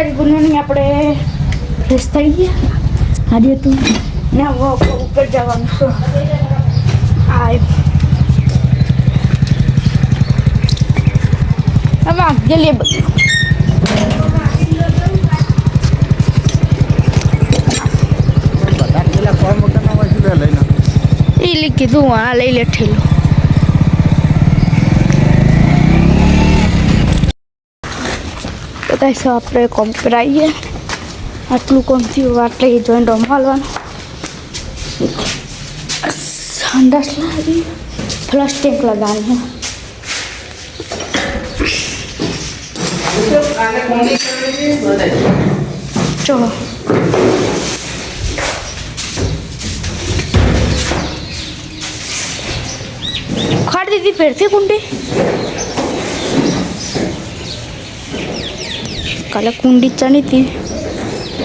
માતાજી good morning આપણે fresh થઈ ગયા. આજે તું. ને વોક ઉપર જવાનું જલ્દી લે એ લઈ કીધું આ લઈ લે ઠેલો. બધા સૌ આપણે કોમ્પ્યુટર આવીએ આટલું કોમ થયું? આટલે જોઈન્ટ રમાડવાનું સંડાસ લાવી. ફ્લશ ટેન્ક લગાવવાનું ચલો. ખાડી દીધી ફેરથી કુંડી? કાલે કુંડી ચણી હતી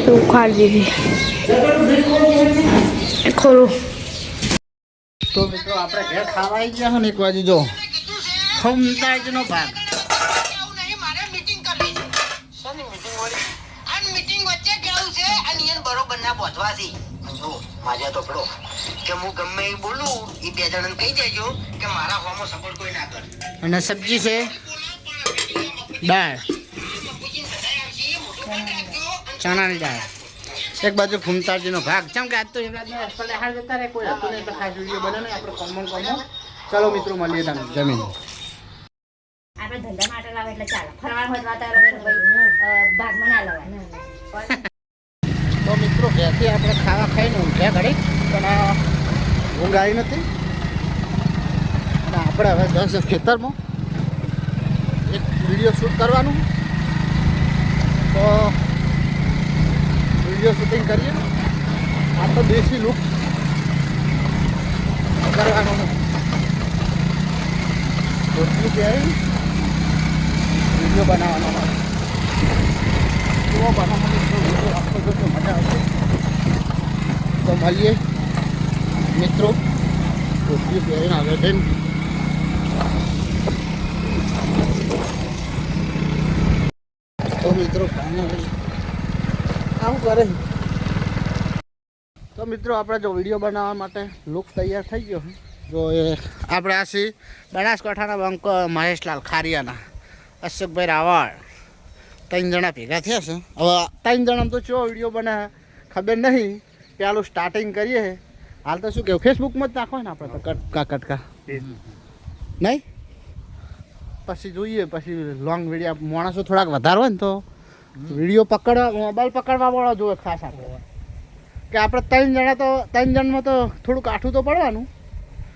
તો ઉખાડી દીધી. ખોલું. તો મિત્રો આપણે ઘેર ખાવા આવી ગયા છો ને એક બાજુ જો. ખમતાજનો ભાગ નિયમ બરોબરના બોધવા જો, માજા તો પડો. કે હું ગમે એ બોલું એ બે જણાને કહી દેજો કે મારા હોમો સપોર્ટ કોઈ ના અને સબ્જી છે દાળ. ચણાની દાળ. એક બાજુ ફૂમતાજીનો ભાગ. ચમ કે આજ તો જતા રહે કોઈ હતું નહીં તો ખાસ વીડિયો બનાવે આપણે કોમન કોમન ચલો મિત્રો મળીએ તમે જમીન. આપણે ધંધા માટે લાવે એટલે ચાલે. ફરવા હોય તો ભાઈ. ભાગમાં ના લવાય. તો મિત્રો ઘેરથી આપણે ખાવા ખાઈને ઊંઘ્યા ઘડી પણ આ ઊંઘ આવી નથી. અને આપણે હવે દસ ખેતરમાં. એક વીડિયો શૂટ કરવાનું. તો વીડિયો શૂટિંગ કરીએ. આ તો દેશી લુક કરવાનું રોટલી કહેવાય વીડિયો બનાવવાનો કેવો બનાવવાનો વીડિયો જો તો મજા આવશે. તો મળીએ. મિત્રો, રોટલી પહેરીને આવે છે તો મિત્રો finally આવું કરે તો મિત્રો, આપણે જો વીડિયો બનાવવા માટે લુક તૈયાર થઈ ગયો જો એ આપણે આ સી બનાસકાંઠાના બંક મહેશલાલ ખારિયાના, અશોકભાઈ રાવળ. ત્રણ જણા ભેગા થયા છે. હવે ત્રણ જણા તો ચો વીડિયો બનાવે ખબર નહીં. પેલું સ્ટાર્ટિંગ કરીએ હાલ તો શું કેવું ફેસબુકમાં જ નાખો આપણે તો. કટકા કટકા. નહીં? પછી જોઈએ, પછી લોંગ વીડિયો માણસો થોડાક વધારો ને તો વીડિયો પકડવા મોબાઈલ પકડવા વાળો જોઈએ ખાસ આપણે. કે આપણે ત્રણ જણા તો ત્રણ જણમાં તો થોડુંક આઠું તો પડવાનું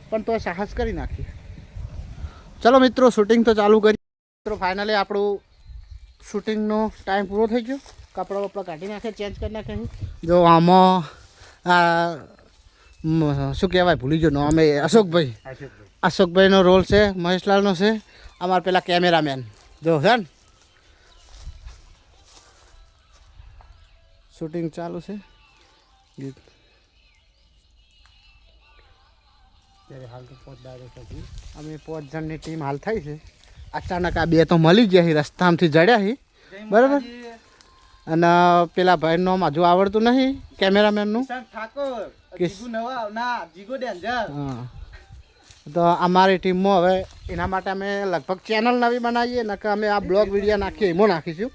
પણ તો સાહસ કરી નાખીએ. ચલો મિત્રો શૂટિંગ તો ચાલુ કરી. મિત્રો ફાઇનલી આપણું શૂટિંગનો ટાઈમ પૂરો થઈ ગયો. કપડાં બપડા કાઢી નાખે ચેન્જ કરી નાખે જો આમાં આ શું કહેવાય ભૂલી ગયો અમે અશોકભાઈ. અશોકભાઈનો રોલ છે મહેશલાલનો છે. અમારા પેલા કેમેરામેન જો છે ને? શૂટિંગ ચાલુ છે. ગીત. અમે પાંચ જણની ટીમ હાલ થઈ છે. અચાનક આ બે તો મળી ગયા છે રસ્તામાંથી જડ્યા છે. બરાબર? અને પેલા ભાઈ નામ હજુ આવડતું નહીં નવા ના તો અમારી ટીમમાં હવે એના માટે અમે લગભગ ચેનલ નવી બનાવીએ નકર અમે આ બ્લોગ વીડિયો નાખીએ એમાં નાખીશું.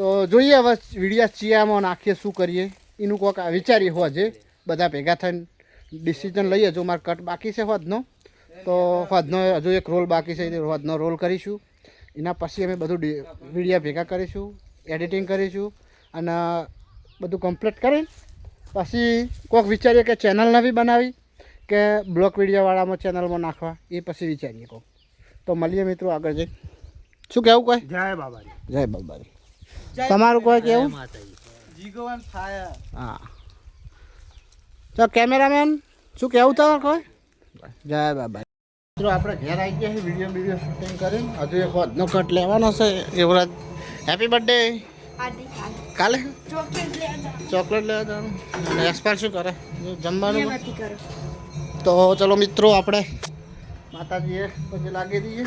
તો જોઈએ હવે વિડિયા ચિયામાં નાખીએ શું કરીએ. એનું કોઈક વિચારીએ હોજે બધા ભેગા થઈને ડિસિઝન લઈએ જો મારે કટ બાકી છે હોદનો તો હોદનો હજુ એક રોલ બાકી છે હોદનો રોલ કરીશું. એના પછી અમે બધું વિડિયા ભેગા કરીશું એડિટિંગ કરીશું અને બધું કમ્પ્લીટ કરી પછી કોઈક વિચારીએ કે ચેનલ નવી બનાવી કે બ્લોક વિડીયોવાળામાં ચેનલમાં નાખવા એ પછી વિચારીએ કોક. તો મળીએ મિત્રો આગળ જઈ શું કહેવું કહે જય બાબારી જય બાબાજી. તમારું કોઈ કેવું? ફાયર હા. તો કેમેરામેન શું કહેવું તમારે કોઈ? જય બાબા. મિત્રો આપણે ઘેર આવી ગયા છે વીડિયો વીડિયો શૂટિંગ કરીને. હજુ એક વધનો કટ લેવાનો છે. યુવરાજ હેપી બર્થડે કાલે. ચોકલેટ લેવા જવાનું. અને શું કરે? જમવાનું? તો ચલો મિત્રો આપણે માતાજીએ પછી લાગી દઈએ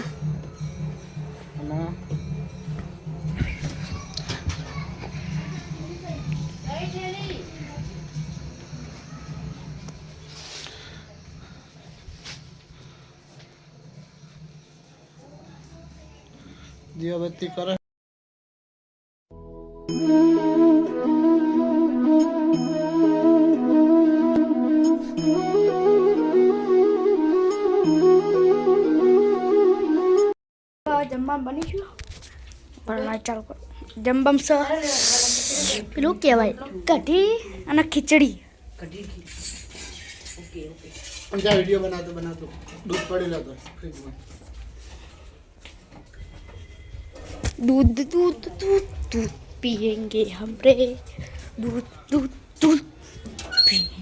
અને દીવાબત્તી કરે. જમવા બનીશું? પણ ચાલ જમવામાં સ પેલું કહેવાય કઢી અને ખીચડી. વીડિયો બનાવતો બનાવતો. દૂધ પડેલો હતો ફ્રીજમાં दूध दूध दूध दूध पियेंगे हम रे दूध दूध दूध पियेंगे।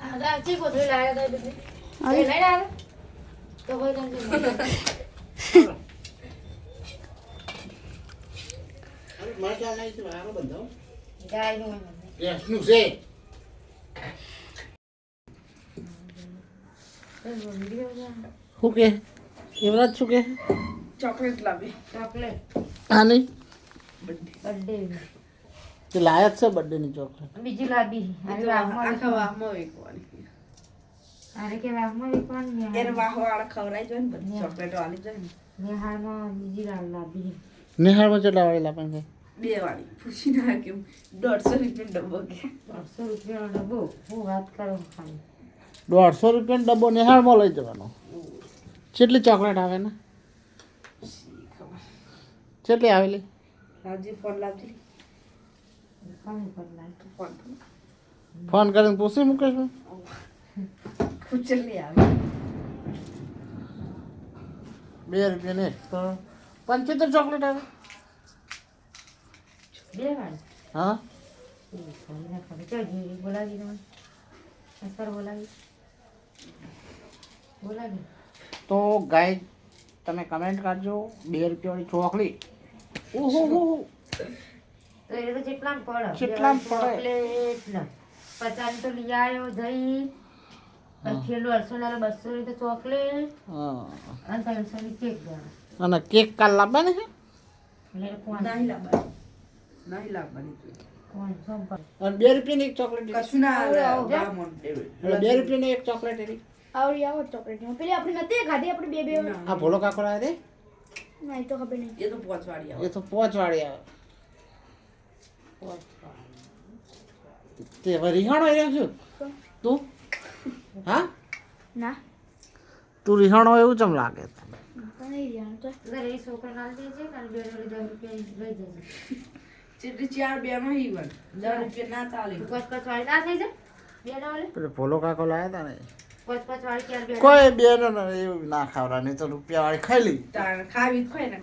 아나 찍고 들나야 되는데 아 나야 너 거기 नहीं। નહીં છે મારો બંધાવ ગાયનું ગેસનું છે? શું કે? યુવરાજ શું કે? ચોકલેટ લાવી. ચોકલેટ. હા નહીં? બર્થડે. તે લાયક છે બર્થડેની ચોકલેટ? બીજી લાવી. વાહમાં આખા વાહમાં વેકવાની કે વાહમાં વેચવાની ને વાહ વાળા ને બધી ચોકલેટ વાળી જોઈએ ને નેહાળમાં બીજી લાવી. નિહાળમાં કેટલા વાળી છે બે વાળી. પૂછી ના કે દોઢસો રૂપિયા ડબ્બો કે. દોઢસો રૂપિયાનો ડબ્બો? હું વાત કરું ખાલી. દોઢસો રૂપિયાનો ડબ્બો નિહાળમાં લઈ જવાનો. કેટલી ચોકલેટ આવે ને? કેટલી આવેલી? રાજી ફોન લાવજી. ફોન ફોન કરીને પૂછી મુકેશ ખુચલી નહીં આવે. બે રૂપિયા ને તો પંચોતેર ચોકલેટ આવે. હા? બોલાવી બોલાવી. બોલાવી. તો ગાય તમે કમેન્ટ કરજો બે રૂપિયાની ચોકલી. ઓહો હો હો. તો એ તો જેટલા પડે. જેટલામાં પડે. ચોકલેટ પચાસ તો લઈ આવ્યો દહીં. પછી એનું અઢસો બસો ની તો ચોકલેટ. હા. અને ત્રણસો ની કેક અને કેક કાલ લાવવાની છે? એટલે નહીં લાવવાની. નહીં લાવવાની જોઈએ. અને બે રૂપિયાની એક ચોકલેટ. કશું ના આવે બા રૂપિયાની એક ચોકલેટ એરી આવડી આવો ચોકલેટ પેલી આપણે નથી ખાધી આપણે બે બે ના, આ ભોલો કાકો લાવે ના એ તો ખબર નહીં. એ તો પહોંચવાડી આવે. એ તો પોચ વાળી આવે. તે હવે રિહાણો એ છું. તું? હા? ના. તું રિહાણો એવું ચમ લાગે તને? પણ તો. ઘરે છોકરા ના દેજે કાલે બે રૂપિયા લઈ જજે. ચીટી ચાર બે માં ઈવન દસ રૂપિયા ના ચાલે પાંચ પાંચ વાળી ના થઈ જાય? બે ના વાળી પેલો ભોલો કાકો લાવ્યા હતા ને કોઈ બે નો એવું ના ખાવડા નહીં તો રૂપિયા વાળી ખાઈ લી. ખાવી જ ને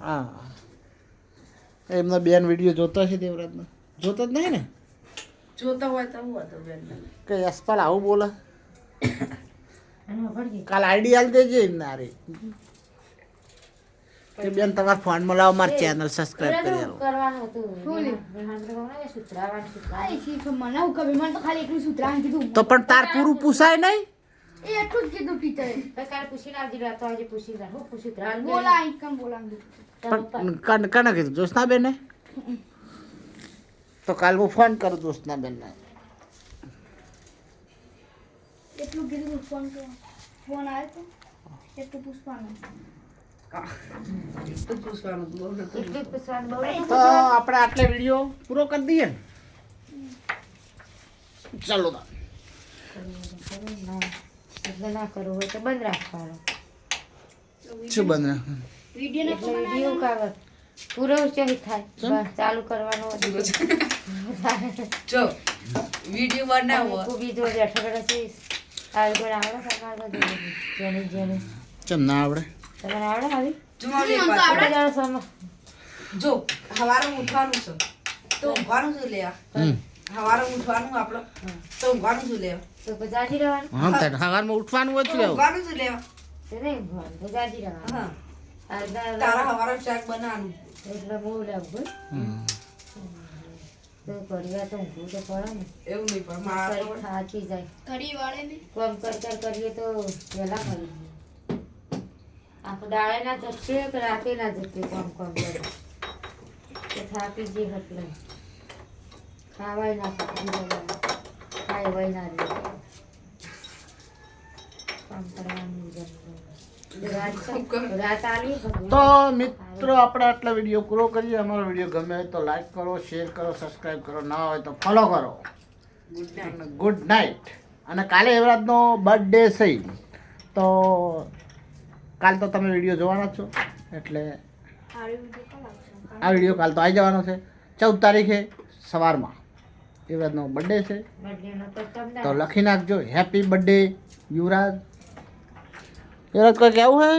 હા. એમના બેન વીડિયો જોતા છે દેવરાજનો? જોતા જ નહીં ને? જોતા હોય તો હું હતો બેન કે યશપાલ આવું બોલે? કાલ આઈડી આલ દેજે નારી કે બેન તમારા ફોનમાં લાવો મારી ચેનલ સબસ્ક્રાઇબ કરી દો કરવાનું હતું. તો પણ તાર પૂરું પૂછાય નહીં? એ એટલું જ કીધું તો કાલે રાતો આજે પૂછી હું બોલા જોશના બેને તો કાલ હું ફોન કરું દોસ્તના બેનને એટલું કીધું ફોન ફોન આવ્યો તો એટલું પૂછવાનું. તો આપણે આટલે વીડિયો પૂરો કરી દઈએ ને. ચાલો ના કરવું હોય તો બંધ રાખવાનો. શું બંધ રાખવાનું? વીડિયો કાગળ પૂરો ઉચ્ચારી થાય. ચાલુ કરવાનો જો વીડિયો બનાવો. કુબી જો જઠગડા છે કોઈ આવડે સરકાર બધું. જેને જેને. ચમ ના આવડે? તમને આવડે આવી જો હવારે ઉઠવાનું છે. તો ઊંઘવાનું લેવા હવારે ઉઠવાનું આપણો? તો ઊંઘવાનું શું લેવા તો રહેવાનું હા ઉઠવાનું હોય છે ઊંઘવાનું શું લેવા તે નહીં ભણવાનું, રહેવાનું હા. તારા હવારે શાક બનાવવાનું. એટલે બહુ લાગુ હમ. તો ઊંઘવું તો પડે ને. એવું નહીં પણ મારા થાકી જાય. ઘડી વાળે ને કોમ કર કર કરીએ તો વહેલા કરી દાડે ના જશે કે રાતે ના જશે કામ કામ કરે? કે થાકી જે એટલે? ખાવાય ના ખાય વય ના દે કામ કરવાનું જમવાનું. રાત રાત આલી ભગવાન. તો મિત્રો આપણે આટલા વીડિયો પૂરો કરીએ. અમારો વીડિયો ગમે હોય તો લાઈક કરો શેર કરો સબસ્ક્રાઈબ કરો. ના હોય તો ફોલો કરો. ગુડ નાઇટ અને કાલે એવરાજનો બર્થડે છે તો કાલ તો તમે વીડિયો જોવાના છો એટલે આ વીડિયો કાલ તો આવી જવાનો છે. ચૌદ તારીખે સવારમાં. યુવરાજનો બર્થડે છે. તો લખી નાખજો હેપી બર્થડે યુવરાજ. યુવરાજ કોઈ કેવું હે?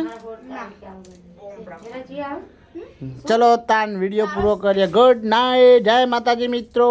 ચલો તાન વીડિયો પૂરો કરીએ. ગુડ નાઇટ જય માતાજી મિત્રો.